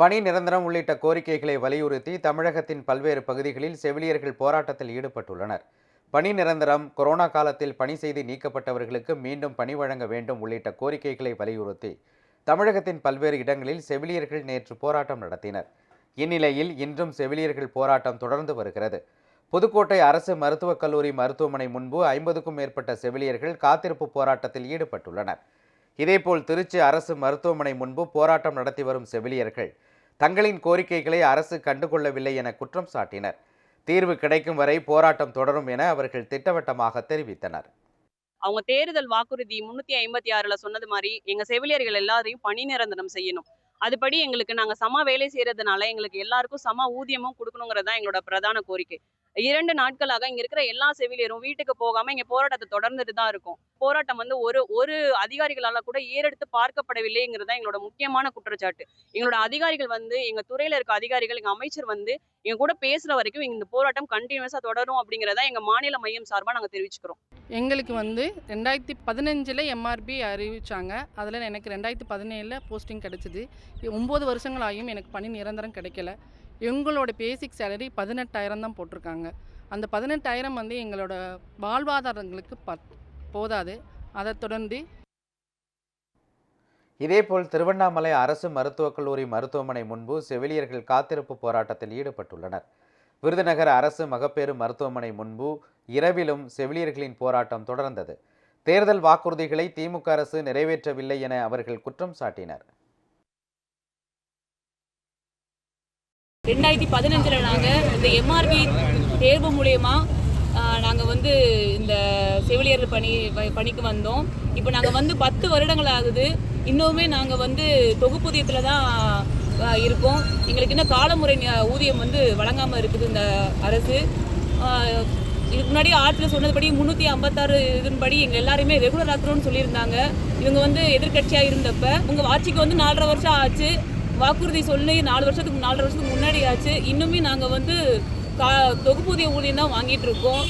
பணி நிரந்தரம் உள்ளிட்ட கோரிக்கைகளை வலியுறுத்தி தமிழகத்தின் பல்வேறு பகுதிகளில் செவிலியர்கள் போராட்டத்தில் ஈடுபட்டுள்ளனர். பணி நிரந்தரம் கொரோனா காலத்தில் பணி செய்து நீக்கப்பட்டவர்களுக்கு மீண்டும் பணி வழங்க வேண்டும் உள்ளிட்ட கோரிக்கைகளை வலியுறுத்தி தமிழகத்தின் பல்வேறு இடங்களில் செவிலியர்கள் நேற்று போராட்டம் நடத்தினர். இந்நிலையில் இன்றும் செவிலியர்கள் போராட்டம் தொடர்ந்து வருகிறது. புதுக்கோட்டை அரசு மருத்துவக் கல்லூரி மருத்துவமனை முன்பு ஐம்பதுக்கும் மேற்பட்ட செவிலியர்கள் காத்திருப்பு போராட்டத்தில் ஈடுபட்டுள்ளனர். இதேபோல் திருச்சி அரசு மருத்துவமனை முன்பு போராட்டம் நடத்தி வரும் செவிலியர்கள் தங்களின் கோரிக்கைகளை அரசு கண்டுகொள்ளவில்லை என குற்றம் சாட்டினர். தீர்வு கிடைக்கும் வரை போராட்டம் தொடரும் என அவர்கள் திட்டவட்டமாக தெரிவித்தனர். அவங்க தேர்தல் வாக்குறுதி முன்னூத்தி ஐம்பத்தி ஆறுல சொன்னது மாதிரி எங்க செவிலியர்கள் எல்லாரையும் பணி நிரந்தரம் செய்யணும். அதுபடி எங்களுக்கு நாங்க சம வேலை செய்யறதுனால எங்களுக்கு எல்லாருக்கும் சம ஊதியமும் கொடுக்கணுங்கிறது தான் எங்களோட பிரதான கோரிக்கை. இரண்டு நாட்களாக இங்க இருக்கிற எல்லா செவிலியரும் வீட்டுக்கு போகாம இங்க போராட்டத்தை தொடர்ந்துட்டு தான் இருக்கும். போராட்டம் வந்து ஒரு ஒரு அதிகாரிகளால கூட ஏறெடுத்து பார்க்கப்படவில்லைங்கிறது தான் எங்களோட முக்கியமான குற்றச்சாட்டு. எங்களோட அதிகாரிகள் வந்து எங்க துறையில இருக்க அதிகாரிகள் எங்க அமைச்சர் வந்து எங்க கூட பேசுற வரைக்கும் இந்த போராட்டம் கண்டினியூஸா தொடரும் அப்படிங்கறத எங்க மாநில மையம் சார்பா நாங்க தெரிவிச்சுக்கிறோம். எங்களுக்கு வந்து ரெண்டாயிரத்தி பதினஞ்சில் எம்ஆர்பி அறிவிச்சாங்க. அதில் எனக்கு ரெண்டாயிரத்தி பதினேழில் போஸ்டிங் கிடச்சிது. ஒம்பது வருஷங்களாயும் எனக்கு பணி நிரந்தரம் கிடைக்கல. எங்களோட பேசிக் சேலரி பதினெட்டாயிரம் தான் போட்டிருக்காங்க. அந்த பதினெட்டாயிரம் வந்து எங்களோட வாழ்வாதாரங்களுக்கு பத் போதாது. அதை தொடர்ந்து இதேபோல் திருவண்ணாமலை அரசு மருத்துவக் கல்லூரி மருத்துவமனை முன்பு செவிலியர்கள் காத்திருப்பு போராட்டத்தில் ஈடுபட்டுள்ளனர். விருதுநகர் அரசு மகப்பேறு மருத்துவமனை முன்பு இரவிலும் செவிலியர்களின் போராட்டம் தொடர்ந்தது. தேர்தல் வாக்குறுதிகளை திமுக அரசு நிறைவேற்றவில்லை என அவர்கள் குற்றம் சாட்டினர். ரெண்டாயிரத்தி பதினஞ்சில் நாங்கள் இந்த எம்ஆர்பி தேர்வு மூலயமா நாங்கள் வந்து இந்த செவிலியர் பணி ப- பணிக்கு வந்தோம். இப்போ நாங்கள் வந்து பத்து வருடங்கள் ஆகுது. இன்னுமே நாங்கள் வந்து தொகுப்பூதியத்தில் தான் இருக்கோம். எங்களுக்கு இன்னும் காலமுறை ஊதியம் வந்து வழங்காமல் இருக்குது இந்த அரசு. இதுக்கு முன்னாடி ஆற்றில் சொன்னதுபடி முந்நூற்றி ஐம்பத்தாறு இதன்படி எங்கள் எல்லாருமே ரெகுலர் ஆக்குறோம்னு சொல்லியிருந்தாங்க. இவங்க வந்து எதிர்க்கட்சியாக இருந்தப்ப உங்கள் ஆட்சிக்கு வந்து நாலரை வருஷம் ஆச்சு. வாக்குறுதி சொல்லி நாலு வருஷத்துக்கு நாலரை வருஷத்துக்கு முன்னாடி ஆச்சு இன்னுமே நாங்கள் வந்து கா தொகுப்பூதிய ஊதியம் தான் வாங்கிட்டு இருக்கோம்.